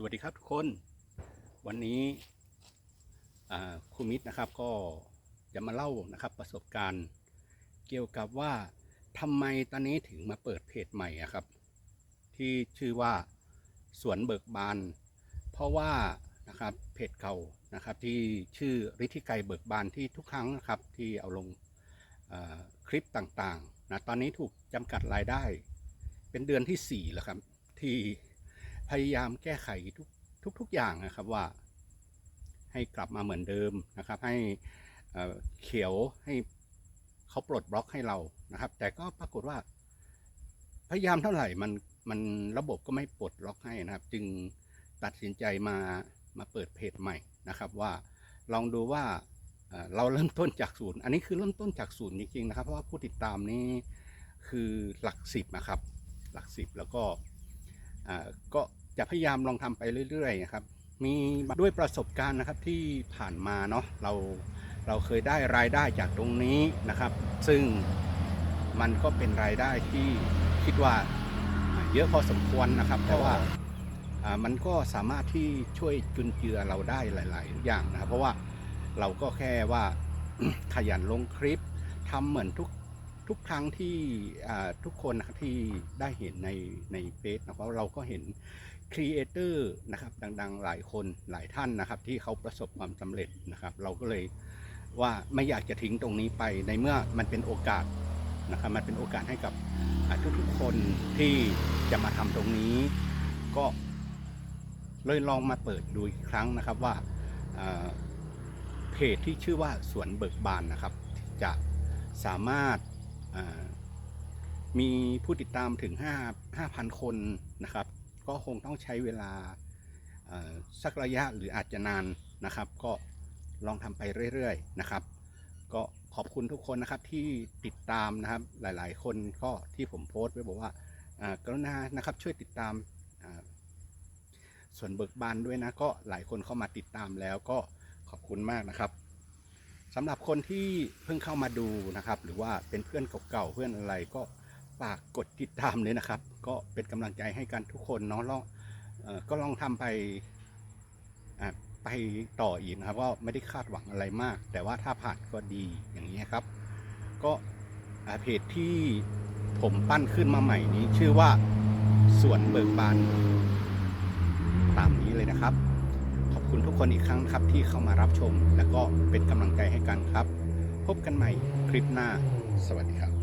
สวัสดีครับทุกคน วันนี้ครูมิตรนะครับก็จะมาเล่านะครับประสบการณ์เกี่ยวกับว่าทำไมตอนนี้ถึงมาเปิดเพจใหม่อะครับ ที่ชื่อว่าสวนเบิกบาน เพราะว่านะครับเพจเก่านะครับที่ชื่อฤทธิไกรเบิกบานที่ทุกครั้งนะครับที่เอาลงคลิปต่างๆนะตอนนี้ถูกจำกัดรายได้ เป็นเดือนที่4แล้วครับที่ พยายามแก้ไขทุกทุกทุกอย่างนะครับว่า ให้กลับมาเหมือนเดิมนะครับ ให้เขียวให้เขาปลดบล็อกให้เรานะครับ แต่ก็ปรากฏว่า พยายามเท่าไหร่มันมันระบบก็ไม่ปลดล็อกให้นะครับ จึงตัดสินใจมามาเปิดเพจใหม่นะครับว่าลองดูว่าเราเริ่มต้นจากศูนย์อันนี้คือเริ่มต้นจากศูนย์จริงๆนะครับ เพราะว่าผู้ติดตามนี้คือหลักสิบนะครับ หลักสิบแล้วก็อ่าก็ จะพยายามลองทำไปเรื่อยๆนะครับ มีด้วยประสบการณ์นะครับที่ผ่านมาเนาะเราเราเคยได้รายได้จากตรงนี้นะครับ ซึ่งมันก็เป็นรายได้ที่คิดว่าเยอะพอสมควรนะครับแต่ว่าอ่ามันก็สามารถที่ช่วยจุนเจือเราได้หลาย ๆ อย่างนะครับ เพราะว่าเราก็แค่ว่าขยันลงคลิปทำเหมือนทุก ทุกครั้งที่ทุกคนนะครับที่ได้เห็นในในเฟซนะครับเราก็เห็นครีเอเตอร์นะครับดังๆหลายคนหลายท่านนะครับที่เขาประสบความสำเร็จนะครับ เราก็เลยว่าไม่อยากจะทิ้งตรงนี้ไปในเมื่อมันเป็นโอกาสนะครับมันเป็นโอกาสให้กับทุกๆคนที่จะมาทำตรงนี้ ก็เลยลองมาเปิดดูอีกครั้งนะครับว่าเพจที่ชื่อว่าสวนเบิกบานนะครับ จะสามารถ มีผู้ติดตามถึง 5 5,000 คนนะครับ ก็คงต้องใช้เวลาสักระยะหรืออาจจะนานนะครับ ก็ลองทำไปเรื่อยๆนะครับ ก็ขอบคุณทุกคนนะครับที่ติดตามนะครับหลายๆ คนก็ที่ผมโพสต์ไว้บอกว่ากรุณานะครับช่วยติดตามส่วนเบิกบานด้วยนะก็หลายคนเข้ามาติดตามแล้วก็ขอบคุณมากนะครับ สำหรับคนที่เพิ่งเข้ามาดูนะครับ หรือว่าเป็นเพื่อนเก่าๆเพื่อนอะไรก็ฝากกดติดตามเลยนะครับ ก็เป็นกำลังใจให้กันทุกคนเนาะลองก็ลองทำไปไปต่ออีกนะครับก็ไม่ได้คาดหวังอะไรมาก แต่ว่าถ้าผ่านก็ดีอย่างนี้ครับ ก็เพจที่ผมปั้นขึ้นมาใหม่นี้ ชื่อว่าสวนเบิกบานตามนี้เลยนะครับ คุณทุกคนอีกครั้งครับที่เข้ามารับชม และก็เป็นกำลังใจให้กันครับ พบกันใหม่คลิปหน้า สวัสดีครับ